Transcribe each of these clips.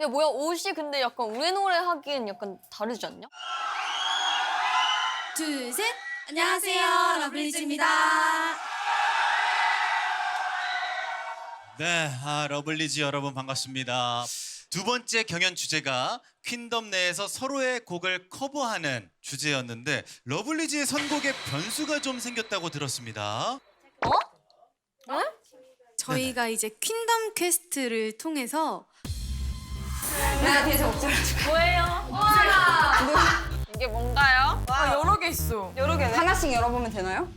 야 뭐야 옷이 근데 약간 우리 노래 하기엔 약간 다르지 않냐? 둘, 셋. 안녕하세요. 러블리즈입니다. 네, 아, 러블리즈 여러분 반갑습니다. 두 번째 경연 주제가 퀸덤 내에서 서로의 곡을 커버하는 주제였는데 러블리즈의 선곡에 변수가 좀 생겼다고 들었습니다. 저희가 이제 퀸덤 퀘스트를 통해서 이게 뭔가요? 여러 개 있어. 여러 개네. 하나씩 열어보면 되나요?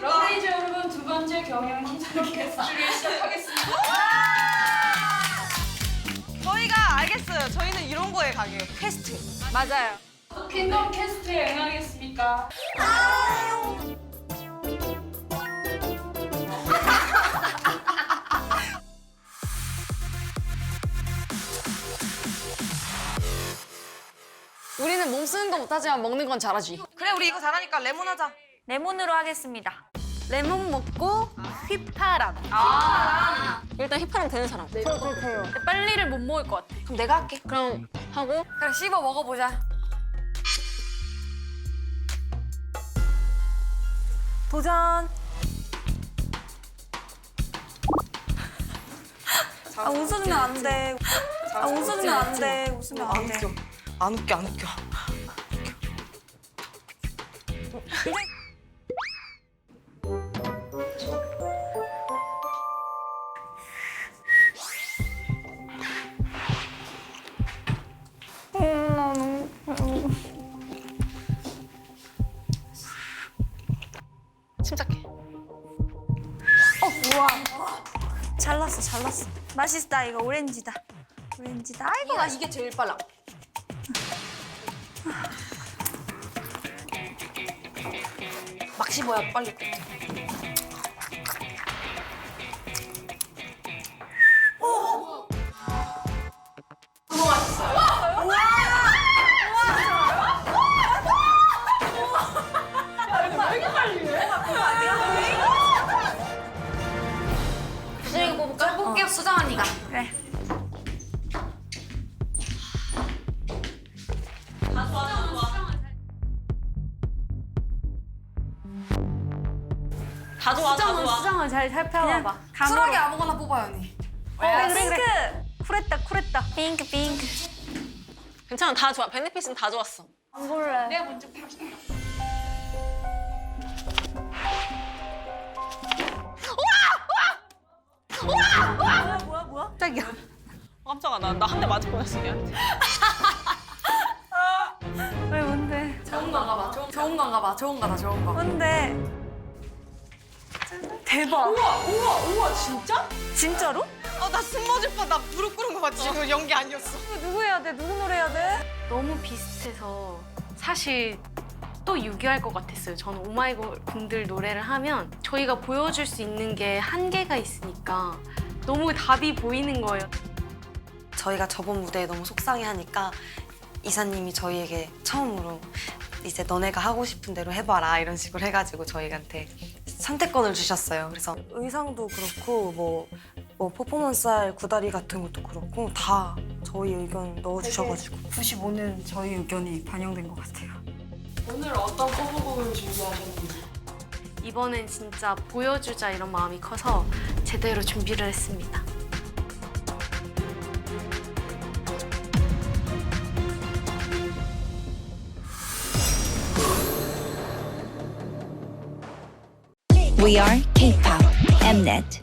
러브리즈 여러분 두 번째 경영 퀴즈를 시작하겠습니다. 저희가 알겠어요. 저희는 이런 거에 강해요. 퀘스트. 맞아요. 퀸덤 퀘스트에 응하겠습니까? 우리는 몸 쓰는 거 못하지만 먹는 건 잘하지. 그래 우리 이거 잘하니까 레몬 하자. 레몬으로 하겠습니다. 레몬 먹고 휘파람. 일단 힙합은 되는 사람. 네. 빨리를 못 먹을 것 같아. 그럼 내가 할게. 그럼 하고 그래 씹어 먹어보자. 도전. 아 웃으면 안 돼. 아 웃으면 안 돼. 웃으면 안 돼. 안 웃겨 안 웃겨. 침착해. 잘났어 잘났어. 맛있다 이거 오렌지다. 오렌지다. 아이고 맛있. 이게 제일 빨라. 막 씹어야 빨리. 수정이 뽑을까? 뽑게요 수정 언니가. 그래. 다 좋아, 다 수정은 좋아. 수정을 잘 살펴봐봐. 쿨하게 아무거나 뽑아요 언니. 어, 그래 그래. 쿨했다 쿨했다. 핑크 핑크. 괜찮아, 다 좋아. 베네핏은 다 좋았어. 안 볼래. 내가 먼저 볼게. 뭐야 뭐야? 짝이야. 깜짝아, 나 나 한 대 맞을 뻔했어, 걔한테. 왜 뭔데? 좋은 건가 봐. 좋은, 좋은 건가 봐. 좋은 거다 좋은 거. 뭔데? 대박. 우와 우와 우와 진짜? 진짜로? 어나 숨머집어 나 무릎 꿇은 거 봤지? 이거 연기 아니었어. 누구 해야 돼? 누구 노래 해야 돼? 너무 비슷해서 사실 또 유기할 것 같았어요. 저는 오마이걸 분들 노래를 하면 저희가 보여줄 수 있는 게 한계가 있으니까 너무 답이 보이는 거예요. 저희가 저번 무대에 너무 속상해하니까 이사님이 저희에게 처음으로 이제 너네가 하고 싶은 대로 해봐라 이런 식으로 해가지고 저희한테 선택권을 주셨어요. 그래서 의상도 그렇고 뭐, 뭐 퍼포먼스 할 구다리 같은 것도 그렇고 다 저희 의견 넣어주셔가지고 95는 저희 의견이 반영된 것 같아요. 오늘 어떤 커버곡을 준비하셨는지. 이번엔 진짜 보여주자 이런 마음이 커서 제대로 준비를 했습니다. We are K-pop Mnet.